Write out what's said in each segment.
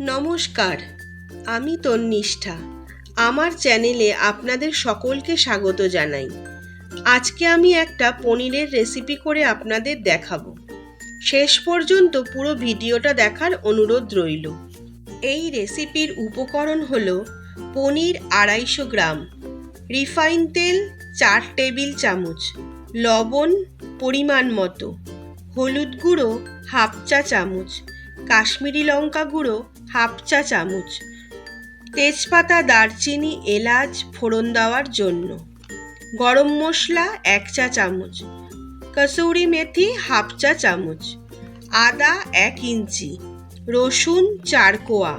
নমস্কার, আমি তন্নিষ্ঠা। আমার চ্যানেলে আপনাদের সকলকে স্বাগত জানাই। আজকে আমি একটা পনিরের রেসিপি করে আপনাদের দেখাবো। শেষ পর্যন্ত পুরো ভিডিওটা দেখার অনুরোধ রইল। এই রেসিপির উপকরণ হল পনির আড়াইশো গ্রাম, রিফাইন তেল চার টেবিল চামচ, লবণ পরিমাণ মতো, হলুদ গুঁড়ো হাফ চা চামচ কাশ্মীরি লঙ্কা গুঁড়ো হাফ চা চামচ, তেজপাতা, দারচিনি, এলাচ, ফোড়ন দেওয়ার জন্য। গরম মশলা এক চা চামচ, কসৌরি মেথি হাফ চা চামচ, আদা এক ইঞ্চি, রসুন চার কোয়া,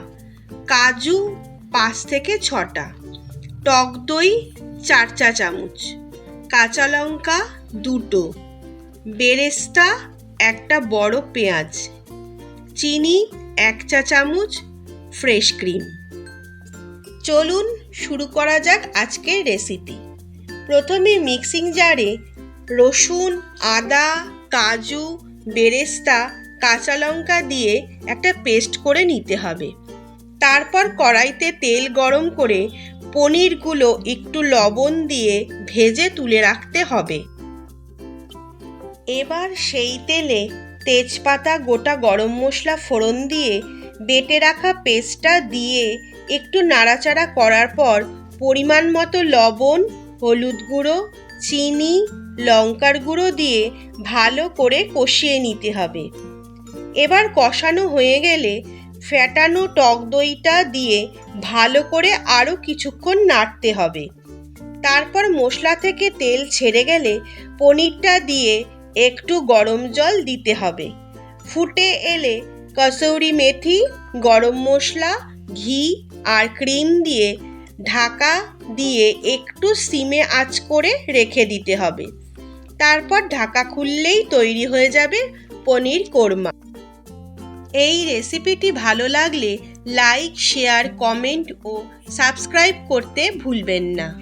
কাজু পাঁচ থেকে ছটা, টক দই চার চা চামচ, কাঁচা লঙ্কা দুটো, বেরেস্তা একটা বড় পেঁয়াজ। চিনি, এক চা চামচ ফ্রেশ ক্রিম চলুন শুরু করা যাক আজকের রেসিপি প্রথমে মিক্সিং জারে রসুন, আদা, কাজু, বেরেস্তা, কাঁচা লঙ্কা দিয়ে একটা পেস্ট করে নিতে হবে। তারপর কড়াইতে তেল গরম করে পনিরগুলো একটু লবণ দিয়ে ভেজে তুলে রাখতে হবে। এবার সেই তেলে তেজপাতা, গোটা গরম মশলা ফোড়ন দিয়ে বেটে রাখা পেস্টটা দিয়ে একটু নাড়াচাড়া করার পর পরিমাণ মতো লবণ, হলুদ গুঁড়ো, চিনি, লঙ্কার গুঁড়ো দিয়ে ভালো করে কষিয়ে নিতে হবে। এবার কষানো হয়ে গেলে ফ্যাটানো টক দইটা দিয়ে ভালো করে আরও কিছুক্ষণ নাড়তে হবে। তারপর মশলা থেকে তেল ছেড়ে গেলে পনিরটা দিয়ে একটু গরম জল দিতে হবে। ফুটে এলে কসৌরি মেথি, গরম মশলা, ঘি আর ক্রিম দিয়ে ঢাকা দিয়ে একটু সিমে আঁচ করে রেখে দিতে হবে। তারপর ঢাকা খুললেই তৈরি হয়ে যাবে পনির কোরমা। এই রেসিপিটি ভালো লাগলে লাইক, শেয়ার, কমেন্ট ও সাবস্ক্রাইব করতে ভুলবেন না।